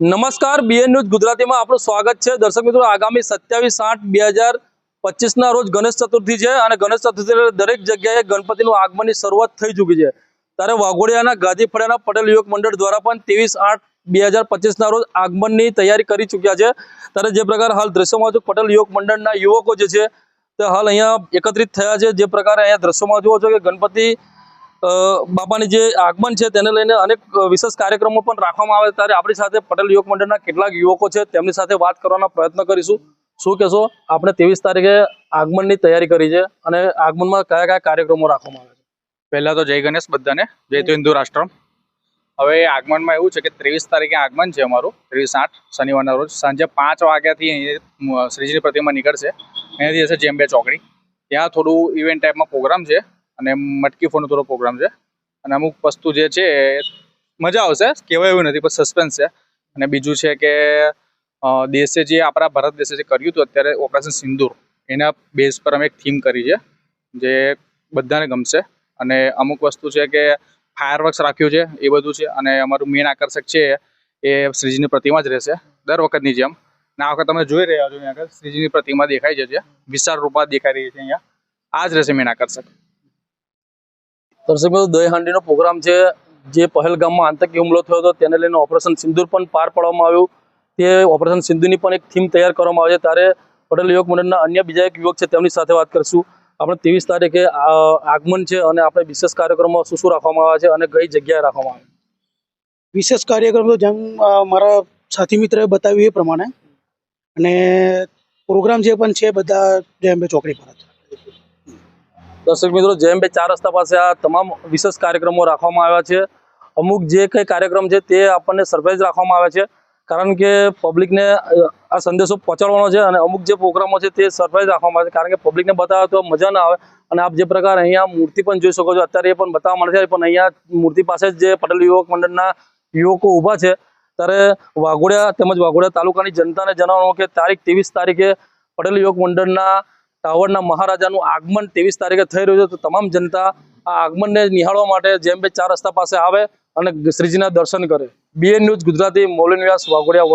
નમસ્કાર BN news ગુજરાતીમાં આપણું સ્વાગત છે. દર્શક મિત્રો, આગામી સત્યાવીસ આઠ બે હજાર પચીસના રોજ ગણેશ ચતુર્થી છે અને ગણેશ ચતુર્થી દરેક જગ્યાએ ગણપતિનું આગમનની શરૂઆત થઈ ચૂકી છે. ત્યારે વાઘોડિયાના ગાજીફળિયાના પટેલ યુવક મંડળ દ્વારા પણ ત્રેવીસ આઠ બે હજાર પચીસના રોજ આગમનની તૈયારી કરી ચૂક્યા છે. ત્યારે જે પ્રકાર હાલ દ્રશ્યમાં જો પટેલ યુવક મંડળના યુવકો જે છે તે હાલ અહીંયા એકત્રિત થયા છે. જે પ્રકારે અહીંયા દ્રશ્યોમાં જુઓ છો કે ગણપતિ બાપાની જે આગમન છે તેને લઈને અનેક વિશેષ કાર્યક્રમો પણ રાખવામાં આવે ત્યારે આપણી સાથે પટેલ યુવક મંડળના કેટલાક યુવકો છે, તેમની સાથે વાત કરવાનો પ્રયત્ન કરીશું. શું કહેશો? આપણે ત્રેવીસ તારીખે આગમનની તૈયારી કરી છે અને આગમનમાં કયા કયા કાર્યક્રમો રાખવામાં આવે છે? પહેલા તો જય ગણેશ બધાને. જય તો હિન્દુ રાષ્ટ્રમ. હવે આગમનમાં એવું છે કે ત્રેવીસ તારીખે આગમન છે અમારું. ત્રેવીસ આઠ, શનિવારના રોજ. સાંજે પાંચ વાગ્યાથી શ્રીજીની પ્રતિમા નીકળશે. અહીંયાથી હશે જેમ્બે ચોકડી. ત્યાં થોડું ઇવેન્ટ ટાઈપમાં પ્રોગ્રામ છે. અને મટકી ફોનનો થોડો પ્રોગ્રામ છે. અને અમુક વસ્તુ જે છે, મજા આવશે, કહેવાય એવું નથી, પણ સસ્પેન્સ છે. અને બીજું છે કે દેશે જે આપણા ભારત દેશે જે કર્યું હતું અત્યારે ઓપરેશન સિંદૂર એના બેઝ પર અમે એક થીમ કરી છે, જે બધાને ગમશે. અને અમુક વસ્તુ છે કે ફાયરવર્ક્સ રાખ્યું છે, એ બધું છે. અને અમારું મેઇન આકર્ષક છે એ શ્રીજીની પ્રતિમા જ રહેશે, દર વખતની જેમ. ને આ વખત તમે જોઈ રહ્યા છો અહીંયા આગળ, શ્રીજીની પ્રતિમા દેખાય છે જે વિશાળ રૂપમાં દેખાઈ રહી છે અહીંયા. આ જ રહેશે મેઇન આકર્ષક. દર્શક મિત્રો, દહી હાંડીનો પ્રોગ્રામ છે, જે પહેલગામમાં આતંકી હુમલો થયો હતો, તેને લઈને ઓપરેશન સિંદુર પણ પાર પાડવામાં આવ્યું. તે ઓપરેશન સિંધુની પણ એક થીમ તૈયાર કરવામાં આવે છે. ત્યારે પટેલ યુવક મંડળના અન્ય બીજા એક યુવક છે, તેમની સાથે વાત કરીશું. આપણે ત્રેવીસ તારીખે આગમન છે અને આપણે વિશેષ કાર્યક્રમો શું શું રાખવામાં આવે છે અને કઈ જગ્યાએ રાખવામાં આવે વિશેષ કાર્યક્રમ તો જેમ મારા સાથી મિત્રએ બતાવ્યું એ પ્રમાણે. અને પ્રોગ્રામ જે પણ છે, બધા જેમ ચોકડી પર જ. દર્શક મિત્રો, જેમ બે ચાર રસ્તા પાસે આ તમામ વિશેષ કાર્યક્રમો રાખવામાં આવ્યા છે. અમુક જે કંઈ કાર્યક્રમ છે તે આપણને સરપ્રાઈઝ રાખવામાં આવે છે. કારણ કે પબ્લિકને આ સંદેશો પહોંચાડવાનો છે અને અમુક જે પ્રોગ્રામો છે તે સરપ્રાઈઝ રાખવામાં આવે છે. કારણ કે પબ્લિકને બતાવે તો મજા ના આવે. અને આપ જે પ્રકાર અહીંયા મૂર્તિ પણ જોઈ શકો છો, અત્યારે એ પણ બતાવવા મળે છે. પણ અહીંયા મૂર્તિ પાસે જ જે પટેલ યુવક મંડળના યુવકો ઊભા છે. ત્યારે વાઘોડિયા તેમજ વાઘોડિયા તાલુકાની જનતાને જણાવવાનું કે તારીખ ત્રેવીસ તારીખે પટેલ યુવક મંડળના ટાવરના મહારાજાનું આગમન ત્રેવીસ તારીખે થઈ રહ્યું છે. તો તમામ જનતા આ આગમનને નિહાળવા માટે જેમ બે ચાર રસ્તા પાસે આવે અને શ્રીજીના દર્શન કરે. BN news Gujarati Maulin Vyas Waghodia